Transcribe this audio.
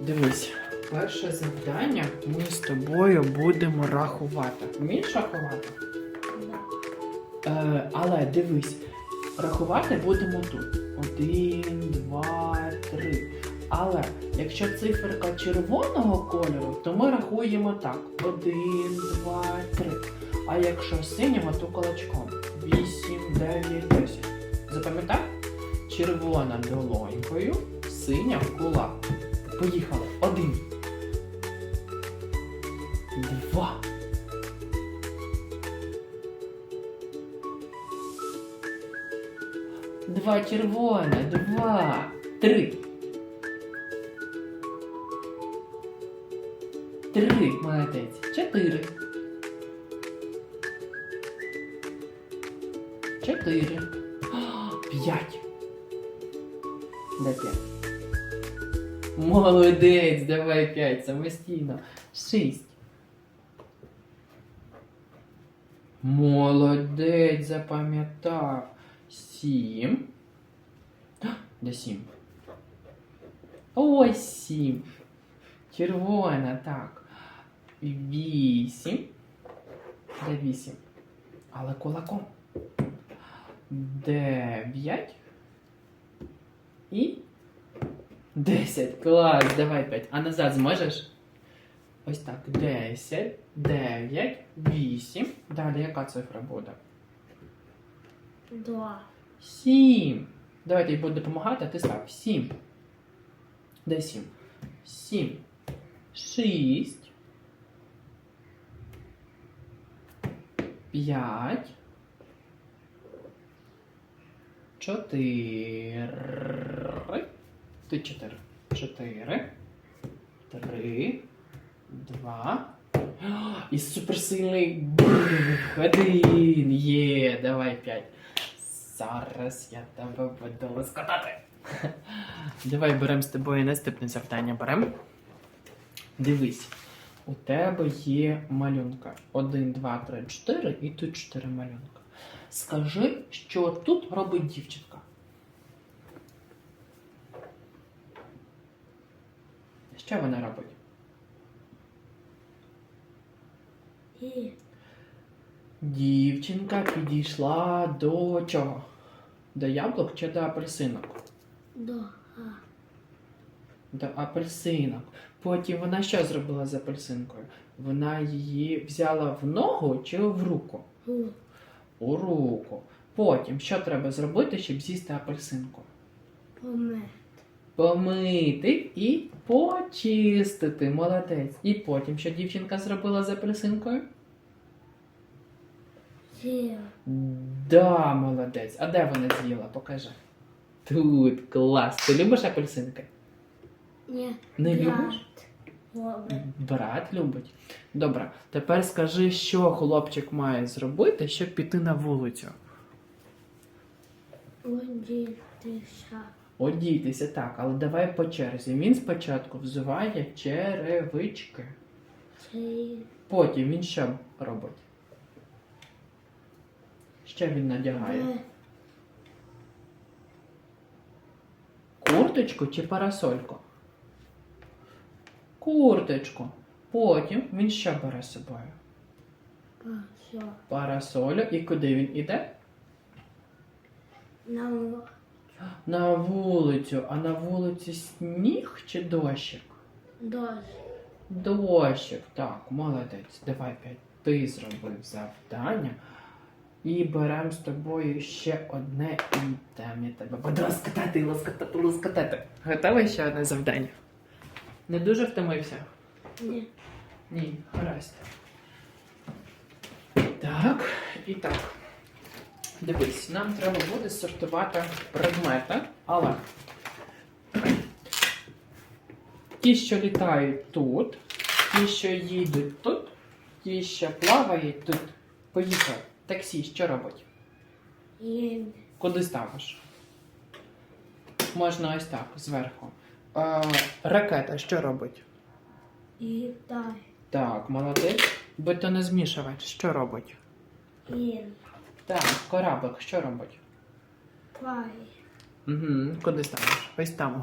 Дивись, перше завдання ми з тобою будемо рахувати. Вмієш рахувати? Е, але дивись, рахувати будемо тут. Один, два, три. Але якщо циферка червоного кольору, то ми рахуємо так: один, два, три. А якщо синього, то кулачком. Вісім, дев'ять, десять. Запам'ятай? Червона долонькою, синя кулак. Поїхали. Один. Два. Два червоне, два, три. Три, молодець. Чотири. Чотири. П'ять. Де п'ять? Молодець, давай п'ять, самостійно. Шість. Молодець, запам'ятав. Сім. Де сім? Ось сім. Червона, так. Вісім. Де вісім? Але кулаком. Дев'ять. І. Десять. Клас, давай п'ять. А назад зможеш? Ось так. Десять, дев'ять, вісім. Далі яка цифра буде? Два. Сім. Давайте я буду допомагати, а ти став. Сім. Де сім? Сім. Шість. П'ять. Чотири. Ти чотири. Чотири. Три. Два. О, І суперсильний один. Є, давай п'ять. Зараз я тебе буду лоскотати. Давай беремо з тобою наступне завдання. Беремо. Дивись, у тебе є малюнка. Один, два, три, чотири, і тут чотири малюнка. Скажи, що тут робить дівчинка. Що вона робить? І Дівчинка підійшла до чого? До яблук чи до апельсинок? два. До апельсинок. Потім вона що зробила з апельсинкою? Вона її взяла в ногу чи в руку? У. У руку. Потім що треба зробити, щоб з'їсти апельсинку? Помет. Помити і почистити. Молодець. І потім що дівчинка зробила з апельсинкою? Да, молодець. А де вона з'їла? Покажи. Тут клас. Ти любиш апельсинки? Ні. Не брат. любиш? Добре. Брат любить. Добре, тепер скажи, що хлопчик має зробити, щоб піти на вулицю. Одітися. Одітися так, але давай по черзі. Він спочатку взуває черевички. Потім він що робить? Що він надягає? Курточку чи парасольку? Курточку. Потім він що бере з собою? Парасолю. І куди він іде? На На вулицю. А на вулиці сніг чи дощик? дощ. Дощик. Так, молодець. Давай п'ять. Ти зробив завдання. І беремо з тобою ще одне і там я тебе буду лоскотати, лоскотати, лоскотати. Готовий ще одне завдання? Не дуже втомився? Ні. Ні, гаразд. Так, і так. Дивись, нам треба буде сортувати предмети, але ті, що літають тут, ті, що їдуть тут, ті, що плавають тут. Поїхали. Таксі, що робить? Куди ставиш? Можна ось так, зверху. Е, ракета що робить? Літай. Так, молодець. Бетонозмішувач що робить? Їм. Так, кораблик що робить? Плаває. Угу. Куди ставиш? Ось там.